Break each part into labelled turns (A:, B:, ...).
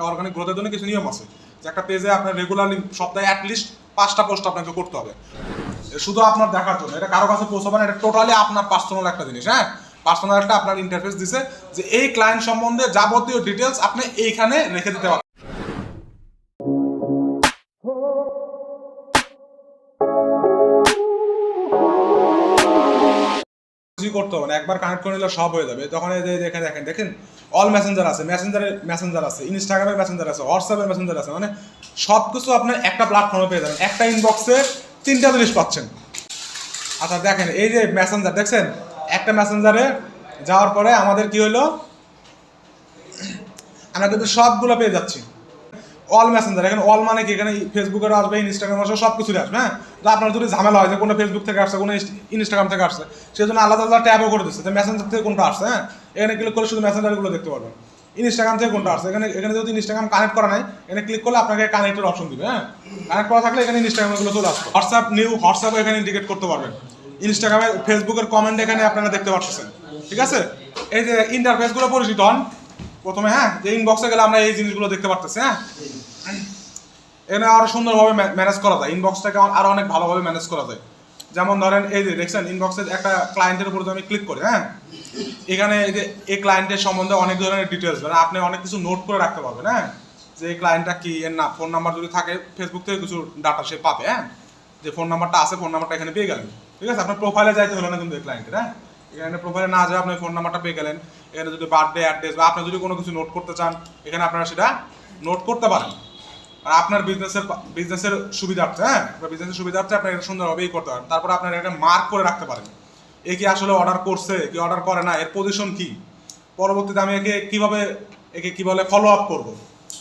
A: Organic গ্রোথের জন্য কিছু নিয়ম আছে। যে একটা পেজে আপনার রেগুলারলি সপ্তাহে অ্যাটলিস্ট পাঁচটা পোস্ট আপনাকে করতে হবে। শুধু আপনার দেখার জন্য, এটা কারও কাছে পৌঁছাবে না, এটা টোটালি আপনার পার্সোনাল একটা জিনিস হ্যাঁ? পার্সোনাল একটা আপনার ইন্টারফেস দিছে যে এই ক্লায়েন্ট সম্বন্ধে যাবতীয় ডিটেলস আপনি এইখানে রেখে দিতে পারবেন। করতে হবে না, একবার কানেক্ট করে নিলে সব হয়ে যাবে। তখন এই যে দেখেন দেখেন অল মেসেঞ্জার আছে মেসেঞ্জারে মেসেঞ্জার আছে ইনস্টাগ্রামের মেসেঞ্জার আছে হোয়াটসঅ্যাপের মেসেঞ্জার আছে মানে সব কিছু আপনার একটা প্ল্যাটফর্মে পেয়ে যাবেন। একটা ইনবক্সে তিনটা জিনিস পাচ্ছেন। আচ্ছা দেখেন, এই যে মেসেঞ্জার দেখছেন? একটা মেসেঞ্জারে যাওয়ার পরে আমাদের কি হলো? আমরা কিন্তু সবগুলো পেয়ে যাচ্ছি। অল মেসেঞ্জার এখানে অল মানে কি? এখানে ফেসবুকের আসবে ইনস্টাগ্রাম আসবে সব কিছু আসবে হ্যাঁ? তো আপনার যদি ঝামেলা হয় যে কোনো ফেসবুক থেকে আসছে কোনো ইনস্টাগ্রাম থেকে আসছে সেই জন্য আলাদা আলাদা ট্যাবও করে দিচ্ছে। যে মেসেঞ্জার থেকে কোনটা আসছে হ্যাঁ? এখানে ক্লিক করলে শুধু মেসেঞ্জারগুলো দেখতে পারবেন। ইনস্টাগ্রাম থেকে কোনটা আসছে? এখানে এখানে যদি ইনস্টাগ্রাম কানেক্ট করা নাই, এখানে ক্লিক করলে আপনাকে কানেক্টের অপশন দিবে হ্যাঁ? কানেক্ট করা থাকলে এখানে ইনস্টাগ্রামগুলো চলে আসবে। হোয়াটসঅ্যাপ নিউ হোয়াটসঅ্যাপ এখানে ইন্ডিকেট করতে পারবেন। ইনস্টাগ্রামে ফেসবুকের কমেন্ট এখানে আপনারা দেখতে পাচ্ছেন ঠিক আছে? এই যে ইন্টারফেসগুলো পরিচিত হন, প্রথমে হ্যাঁ? যে ইনবক্সে গেলে আমরা এই জিনিসগুলো দেখতে পারতেছি হ্যাঁ? এখানে আরও সুন্দরভাবে ম্যানেজ করা যায়। ইনবক্সটাকে আরও অনেক ভালোভাবে ম্যানেজ করা যায়। যেমন ধরেন এই যে দেখছেন ইনবক্সের একটা ক্লায়েন্টের উপর আমি ক্লিক করি হ্যাঁ? এখানে এই যে এই ক্লায়েন্টের সম্বন্ধে অনেক ধরনের ডিটেলস মানে আপনি অনেক কিছু নোট করে রাখতে পারবেন হ্যাঁ? যে এই ক্লায়েন্টটা কি, এর না ফোন নাম্বার যদি থাকে ফেসবুক থেকে কিছু ডাটা সে পাবে হ্যাঁ? যে ফোন নাম্বারটা আছে ফোন নাম্বারটা এখানে পেয়ে গেলেন। ঠিক আছে? আপনার প্রোফাইলে যাইতে হলো না কিন্তু এই ক্লায়েন্টের হ্যাঁ? এখানে প্রোফাইলে না যায় আপনি ফোন নাম্বারটা পেয়ে গেলেন। এখানে যদি বার্থডে অ্যাড্রেস বা আপনি যদি কোনো কিছু নোট করতে চান, এখানে আপনারা সেটা নোট করতে পারেন। আর আপনার বিজনেসের বিজনেসের সুবিধার্থে হ্যাঁ? আপনার বিজনেসের সুবিধার্থে আপনি এটা সুন্দরভাবেই করতে পারেন। তারপর আপনার এটা মার্ক করে রাখতে পারেন। এ কি আসলে অর্ডার করছে কি অর্ডার করে না এর পজিশন কি? পরবর্তীতে আমি একে কীভাবে একে কি বলে ফলো আপ করব?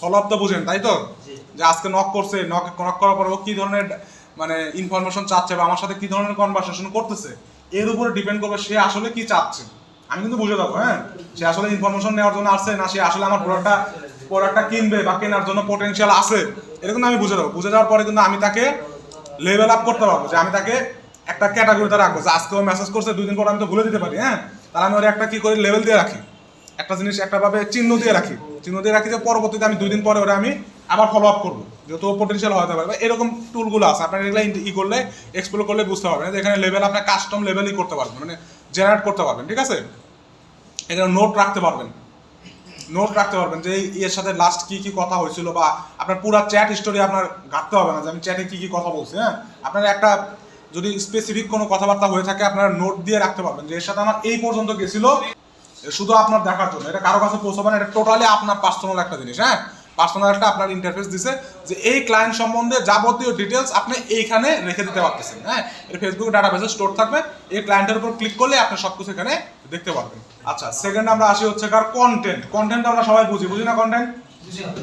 A: ফলো আপ তো বুঝেন তাই তো? যে আজকে নক করছে নক নক করার পর ও কি ধরনের মানে ইনফরমেশন চাচ্ছে বা আমার সাথে কি ধরনের কনভারসেশন করতেছে এর উপরে ডিপেন্ড করবে সে আসলে কি চাচ্ছে। আমি কিন্তু বুঝে দেবো হ্যাঁ? সে আসলে ইনফরমেশন নেওয়ার জন্য আসছে না সে আসলে আমার প্রোডাক্টটা প্রোডাক্টটা কিনবে বা কেনার জন্য পোটেনশিয়াল আছে এটা কিন্তু আমি বুঝে দেবো বুঝে যাওয়ার পরে কিন্তু আমি তাকে লেভেল আপ করতে পারব, যে আমি তাকে একটা ক্যাটাগরিতে রাখব। যে আজকে ও মেসেজ করছে, দুই দিন পর আমি তো ভুলে দিতে পারি হ্যাঁ? তাহলে আমি ওর একটা কি করি লেভেল দিয়ে রাখি। একটা জিনিস একটা ভাবে চিহ্ন দিয়ে রাখি। চিহ্ন দিয়ে রাখি যে পরবর্তীতে আমি দুই দিন পরে ওরা আমি আবার ফলো আপ করব, যেহেতু পোটেনশিয়াল হতে পারে এরকম টুলগুলো আছে, আপনার এগুলো ই করলে এক্সপ্লোর করলে বুঝতে পারবেন। এখানে লেভেল আপনার কাস্টম লেভেলই করতে পারবেন মানে জেনারেট করতে পারবেন, ঠিক আছে? এখানে নোট রাখতে পারবেন। নোট রাখতে পারবেন যে এর সাথে লাস্ট কি কি কথা হয়েছিল বা আপনার পুরো চ্যাট স্টোরি আপনার ঘাটতে হবে না যে আমি চ্যাটে কি কি কথা বলছি হ্যাঁ? আপনার একটা যদি স্পেসিফিক কোনো কথাবার্তা হয়ে থাকে, আপনারা নোট দিয়ে রাখতে পারবেন যে এর সাথে আমার এই পর্যন্ত গেছিল শুধু আপনার দেখার জন্য। এটা কারও কাছে পৌঁছাবে না, এটা টোটালি আপনার পার্সোনাল একটা জিনিস হ্যাঁ? পার্সোনাল একটা আপনার ইন্টারফেস দিছে যে এই ক্লায়েন্ট সম্বন্ধে যাবতীয় ডিটেলস আপনি এইখানে রেখে দিতে পারতেছেন হ্যাঁ? এটা ফেসবুকে ডাটাবেসে স্টোর থাকবে, এই ক্লায়েন্টের উপর ক্লিক করলে আপনি সব কিছু এখানে দেখতে পারবেন। আচ্ছা সেকেন্ড আমরা আসি হচ্ছে কার কন্টেন্ট কন্টেন্ট আমরা সবাই বুঝি বুঝি না কন্টেন্ট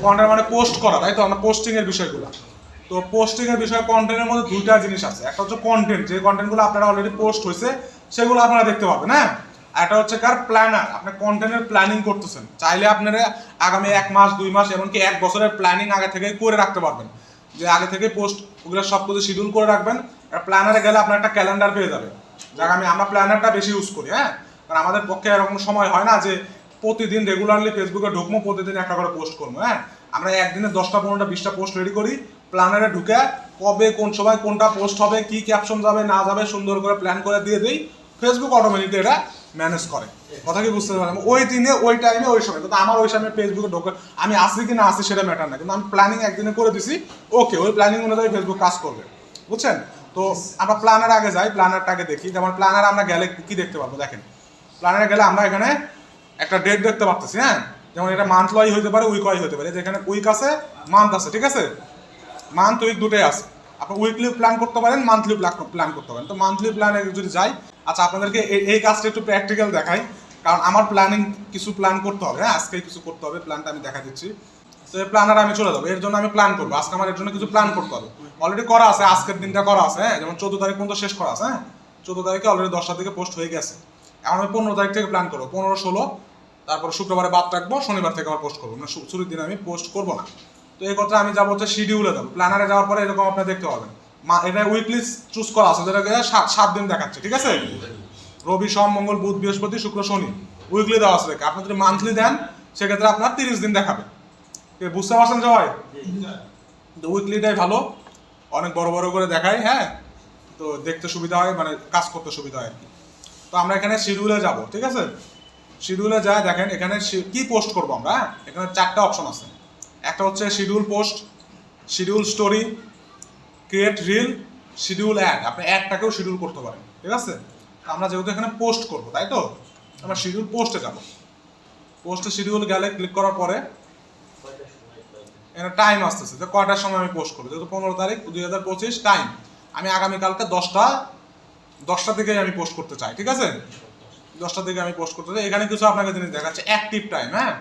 A: কন্টেন্ট মানে পোস্ট করা, তাই তো? আমরা পোস্টিং এর বিষয়গুলো। তো পোস্টিং এর বিষয়ে কন্টেন্টের মধ্যে দুইটা জিনিস আছে। একটা হচ্ছে কন্টেন্ট যে কন্টেন্টগুলো আপনারা অলরেডি পোস্ট হয়েছে, সেগুলো আপনারা দেখতে পাবেন হ্যাঁ? একটা হচ্ছে কার প্ল্যানার আপনি কন্টেন্টের প্ল্যানিং করতেছেন। চাইলে আপনারা আগামী এক মাস, দুই মাস, এমনকি এক বছরের প্ল্যানিং আগে থেকে করে রাখতে পারবেন। যে আগে থেকে পোস্ট ওগুলো সব কিছু শিডিউল করে রাখবেন, আর প্ল্যানারে গেলে আপনার একটা ক্যালেন্ডার পেয়ে যাবে। যাক, আমি আমরা প্ল্যানারটা বেশি ইউজ করি হ্যাঁ? কারণ আমাদের পক্ষে এরকম সময় হয় না যে প্রতিদিন রেগুলারলি ফেসবুকে ঢুকবো, প্রতিদিন একটা করে পোস্ট করব হ্যাঁ? আমরা একদিনে দশটা, পনেরোটা, বিশটা পোস্ট রেডি করি প্ল্যানারে ঢুকে কবে, কোন সময় কোনটা পোস্ট হবে, কি ক্যাপশন যাবে, না যাবে, সুন্দর করে প্ল্যান করে দিয়ে দিই ফেসবুক অটোমেটিক এটা ম্যানেজ করে। কথা কি বুঝতে পারলাম? ওই দিনে, ওই টাইমে ওই সময়। কিন্তু আমার ওই সময় ফেসবুকে ঢোকে, আমি আসি কি না আসি সেটা ম্যাটার না কিন্তু আমি প্ল্যানিং একদিনে করে দিছি ওকে ওই প্ল্যানিং অনুযায়ী ফেসবুক কাজ করবে। বুঝছেন? তো আমরা প্ল্যানার আগে যাই প্ল্যানারটা আগে দেখি। যেমন প্ল্যানার আমরা গেলে কি দেখতে পাবো? দেখেন প্ল্যানারে গেলে আমরা এখানে একটা ডেট দেখতে পারতেছি হ্যাঁ? যেমন এটা মান্থ ওয়াই হতে পারে উইক ওয়াই হতে পারে। যেখানে উইক আছে মান্থ আছে, ঠিক আছে? মান্থ উইক দুটোই আছে। আপনি উইকলি প্ল্যান করতে পারেন মান্থলি প্ল্যান করতে পারেন। তো মান্থলি প্ল্যানে যদি যাই আচ্ছা আপনাদেরকে এই- কাজটা একটু প্র্যাকটিক্যাল দেখাই। কারণ আমার প্ল্যানিং কিছু প্ল্যান করতে হবে হ্যাঁ? আজকে কিছু করতে হবে প্ল্যানটা আমি দেখা দিচ্ছি। তো এই প্ল্যানার আমি চলে যাব। এর জন্য আমি প্ল্যান করব। আজকে আমার এর জন্য কিছু প্ল্যান করতে হবে। অলরেডি করা আছে, আজকের দিনটা করা আছে হ্যাঁ? যেমন চোদ্দ তারিখ পর্যন্ত শেষ করা আছে হ্যাঁ? চোদ্দ তারিখে অলরেডি দশটা থেকে পোস্ট হয়ে গেছে। এখন আমি পনেরো তারিখ থেকে প্ল্যান করব। পনেরো, ষোলো, তারপর শুক্রবারে বাদ রাখব, শনিবার থেকে আবার পোস্ট করব। মানে শুরুর দিন আমি পোস্ট করব না। তো এই কথা আমি যাব হচ্ছে শিডিউলে যাব। প্ল্যানারে যাওয়ার পরে এরকম আপনি দেখতে পাবেন। মা, এটা উইকলি চুজ করা আছে যেটা সাত সাত দিন দেখাচ্ছে, ঠিক আছে? রবি, সোম, মঙ্গল, বুধ, বৃহস্পতি, শুক্র, শনি উইকলি দেওয়া আছে আপনি যদি মান্থলি দেন, সেক্ষেত্রে আপনার তিরিশ দিন দেখাবে। বুঝতে পারছেন সবাই? উইকলিটাই ভালো। অনেক বড় বড় করে দেখায় হ্যাঁ? তো দেখতে সুবিধা হয় মানে কাজ করতে সুবিধা হয় আর কি। তো আমরা এখানে শিডিউলে যাব, ঠিক আছে? শিডিউলে যায়, দেখেন এখানে কি পোস্ট করব আমরা হ্যাঁ? এখানে চারটা অপশন আছে। একটা হচ্ছে schedule post schedule story create reel schedule add আপনি অ্যাডটাকেও শিডিউল করতে পারেন, ঠিক আছে? আমরা যেহেতু এখানে পোস্ট করব, তাই তো? আমরা শিডিউল পোস্টে যাব। পোস্টে শিডিউল গেলে ক্লিক করার পরে এখানে টাইম আসতেছে, যে কয়টার সময় আমি পোস্ট করব? যেহেতু পনেরো তারিখ, দুই হাজার পঁচিশ টাইম আমি আগামীকালকে দশটা দশটা থেকে আমি পোস্ট করতে চাই, ঠিক আছে? দশটা থেকে আমি পোস্ট করতে চাই। এখানে কিছু আপনাকে জিনিস দেখাচ্ছে অ্যাক্টিভ টাইম হ্যাঁ?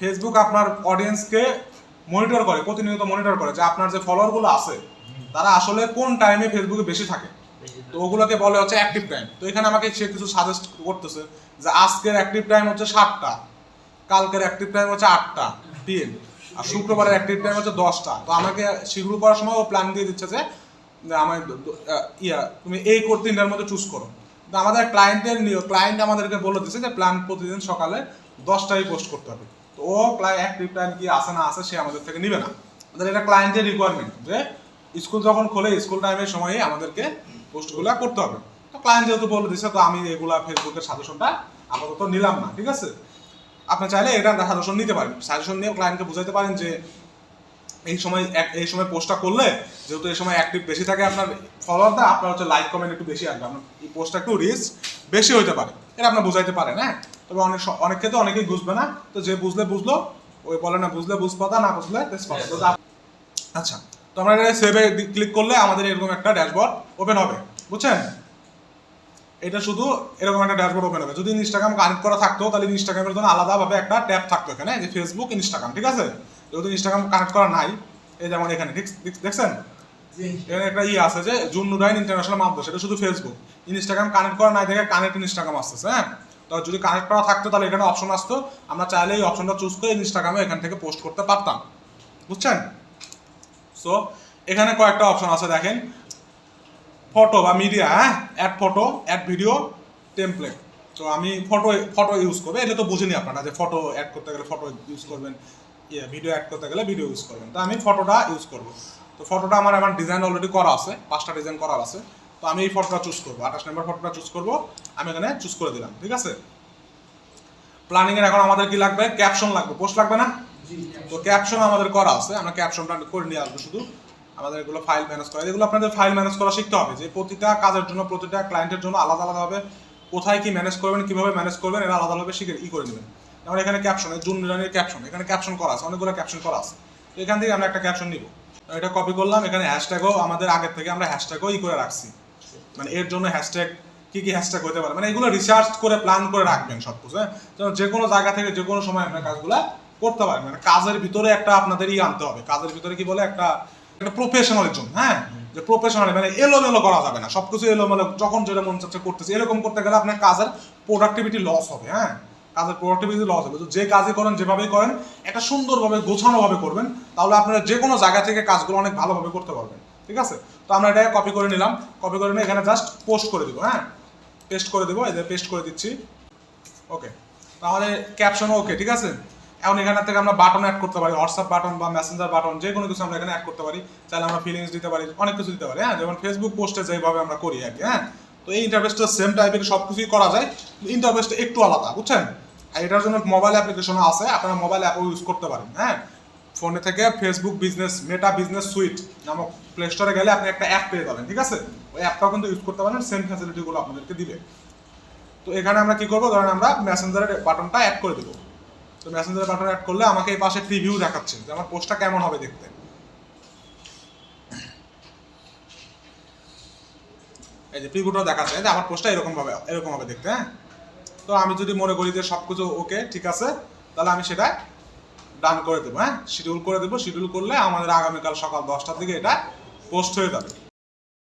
A: ফেসবুক আপনার অডিয়েন্সকে মনিটর করে, প্রতিনিয়ত মনিটর করে যে আপনার যে ফলোয়ারগুলো আছে, তারা আসলে কোন টাইমে ফেসবুকে বেশি থাকে? তো ওগুলোকে বলে হচ্ছে অ্যাক্টিভ টাইম তো এখানে আমাকে সে কিছু সাজেস্ট করতেছে যে আজকের অ্যাক্টিভ টাইম হচ্ছে সাতটা, কালকের অ্যাক্টিভ টাইম হচ্ছে আটটা পিএম আর শুক্রবারের অ্যাক্টিভ টাইম হচ্ছে দশটা। তো আমাকে শিডিউল করার সময় ও প্ল্যান দিয়ে দিচ্ছে যে আমার ইয়া, তুমি এই কোর তিনটার মধ্যে চুজ করো। তো আমাদের ক্লায়েন্টের ক্লায়েন্ট আমাদেরকে বলে দিচ্ছে যে প্ল্যান প্রতিদিন সকালে দশটায় পোস্ট করতে হবে। তো ও ক্লায়েন্ট অ্যাক্টিভ টাইম কি আছে না আছে সে আমাদের থেকে নিবে না। আমাদের এটা ক্লায়েন্টের রিকোয়ারমেন্ট যে স্কুল যখন খোলে স্কুল টাইমের সময়ে আমাদেরকে পোস্টগুলো করতে হবে। তো ক্লায়েন্ট যেহেতু বলে দিচ্ছে তো আমি এগুলা ফেসবুকের সাজেশনটা আপাতত নিলাম না, ঠিক আছে? আপনি চাইলে এটা সাজেশন নিতে পারেন। সাজেশন নিয়ে ক্লায়েন্টকে বুঝাইতে পারেন যে এই সময় এই সময় পোস্টটা করলে, যেহেতু এই সময় অ্যাক্টিভ বেশি থাকে আপনার ফলোয়ারটা আপনার হচ্ছে লাইক কমেন্ট একটু বেশি আসবে আপনার এই পোস্টটা একটু রিস্ক বেশি হতে পারে। এটা আপনার বুঝাইতে পারেন হ্যাঁ? তবে অনেক অনেক ক্ষেত্রে অনেকেই বুঝবে না। তো যে বুঝলে বুঝলো, ওই বলে না বুঝলে বুঝপাতা না বুঝলে আচ্ছা তো আমরা এটা সেভে ক্লিক করলে আমাদের এরকম একটা ড্যাশবোর্ড ওপেন হবে। বুঝছেন? এটা শুধু এরকম একটা ড্যাশবোর্ড ওপেন হবে। যদি ইনস্টাগ্রাম কানেক্ট করা থাকতো, তাহলে ইনস্টাগ্রামের জন্য আলাদাভাবে একটা ট্যাব থাকতো এখানে, যে ফেসবুক ইনস্টাগ্রাম ঠিক আছে? যেহেতু ইনস্টাগ্রাম কানেক্ট করা নাই এই যেমন এখানে দেখছেন? এখানে একটা ই আছে যে জুন নুরাইন ইন্টারন্যাশনাল মাধ্যম সেটা শুধু ফেসবুক ইনস্টাগ্রাম কানেক্ট করা নাই দেখে কানেক্ট ইনস্টাগ্রাম আসতেছে হ্যাঁ? তো যদি কানেক্ট করা থাকতো তাহলে এখানে অপশন আসতো। আমরা চাইলে এই অপশনটা চুজ করে ইনস্টাগ্রামে এখান থেকে পোস্ট করতে পারতাম। বুঝছেন? সো এখানে কয়েকটা অপশন আছে দেখেন। ফটো বা মিডিয়া হ্যাঁ? Add photo add video template তো আমি ফটো ফটো ইউজ করব। এটা তো বুঝিনি আপনারা যে ফটো অ্যাড করতে গেলে ফটো ইউজ করবেন। ইয়ে ভিডিও অ্যাড করতে গেলে ভিডিও ইউজ করবেন। তো আমি ফটোটা ইউজ করব। তো ফটোটা আমার আমার ডিজাইন অলরেডি করা আছে পাঁচটা ডিজাইন করা আছে। তো আমি এই ফটোটা চুজ করব আঠাশ নম্বর ফটোটা চুজ করব আমি এখানে চুজ করে দিলাম ঠিক আছে? প্ল্যানিং এর এখন আমাদের কি লাগবে? ক্যাপশন লাগবে পোস্ট লাগবে না? তো ক্যাপশন আমাদের করা আছে আমরা ক্যাপশনটা করে নিয়ে আসব শুধু। আমাদের এগুলো ফাইল ম্যানেজ করা এগুলো আপনাদের ফাইল ম্যানেজ করা শিখতে হবে যে প্রতিটা কাজের জন্য প্রতিটা ক্লায়েন্টের জন্য আলাদা আলাদা আলাদাভাবে কোথায় কি ম্যানেজ করবেন কীভাবে ম্যানেজ করবেন এরা আলাদাভাবে শিখে ই করে নেবেন। যেমন এখানে ক্যাপশন জুন রানের ক্যাপশন এখানে ক্যাপশন করা আছে, অনেকগুলো ক্যাপশন করা আছে। তো এখান থেকে আমরা একটা ক্যাপশন নিব। এটা কপি করলাম, এখানে হ্যাশট্যাগও আমাদের আগের থেকে আমরা হ্যাশট্যাগও ই করে রাখছি। মানে এর জন্য হ্যাশট্যাগ কি কি হ্যাশট্যাগ হতে পারে? মানে এগুলো রিসার্চ করে প্ল্যান করে রাখবেন সব কিছু হ্যাঁ? যেন যে কোনো জায়গা থেকে যে কোনো সময় আপনার কাজগুলো করতে পারেন মানে কাজের ভিতরে একটা আপনাদের ই আনতে হবে। কাজের ভিতরে কি বলে? একটা একটা প্রফেশনালিজম হ্যাঁ? যে প্রফেশনাল মানে এলোমেলো করা যাবে না। সবকিছু এলোমেলো, যখন যেটা মন চাচ্ছে করতেছে। এরকম করতে গেলে আপনার কাজের প্রোডাক্টিভিটি লস হবে হ্যাঁ? কাজের প্রোডাক্টিভিটি লস হবে। তো যে কাজই করেন, যেভাবেই করেন, একটা সুন্দরভাবে, গোছানোভাবে করবেন, তাহলে আপনারা যে কোনো জায়গা থেকে কাজগুলো অনেক ভালোভাবে করতে পারবেন। ঠিক আছে? তো আমরা এটা কপি করে নিলাম। কপি করে নিয়ে এখানে জাস্ট পোস্ট করে দিব হ্যাঁ? পেস্ট করে দেবো, এই যে পেস্ট করে দিচ্ছি। ওকে তো আমাদের ক্যাপশনও ওকে ঠিক আছে? এখন এখানে থেকে আমরা বাটন অ্যাড করতে পারি হোয়াটসঅ্যাপ বাটন বা মেসেঞ্জার বাটন যে কোনো কিছু আমরা এখানে অ্যাড করতে পারি। চাইলে আমরা ফিলিংস দিতে পারি, অনেক কিছু দিতে পারি হ্যাঁ? যেমন ফেসবুক পোস্টে যেভাবে আমরা করি আর কি হ্যাঁ? তো এই ইন্টারফেসটা সেম টাইপের সব কিছুই করা যায় ইন্টারফেসটা একটু আলাদা, বুঝছেন? আর এটার জন্য মোবাইল অ্যাপ্লিকেশনও আছে, আপনারা মোবাইল অ্যাপও ইউজ করতে পারেন হ্যাঁ? ফোনে থেকে Facebook business Meta business suite নামক প্লে স্টোরে গেলে আপনি একটা অ্যাপ পেয়ে যাবেন, ঠিক আছে? ওই অ্যাপটাও কিন্তু ইউজ করতে পারেন সেম ফ্যাসিলিটিগুলো আপনাদেরকে দিবে। তো এখানে আমরা কি করব? ধরেন আমরা মেসেঞ্জারের বাটনটা অ্যাড করে দেবো। তো মেসেঞ্জারের বাটন অ্যাড করলে আমাকে এই পাশে প্রিভিউ দেখাচ্ছে যে আমার পোস্টটা কেমন হবে দেখতে। এই যে প্রিভিউটা দেখাচ্ছে যে আমার পোস্টটা এরকম ভাবে, এরকম হবে দেখতে হ্যাঁ? তো আমি যদি মনে করি যে সব কিছু ওকে ঠিক আছে, তাহলে আমি সেটা ডান করে দেবো হ্যাঁ? শিডিউল করে দেবো শিডিউল করলে আমাদের আগামীকাল সকাল দশটার দিকে এটা পোস্ট হয়ে যাবে।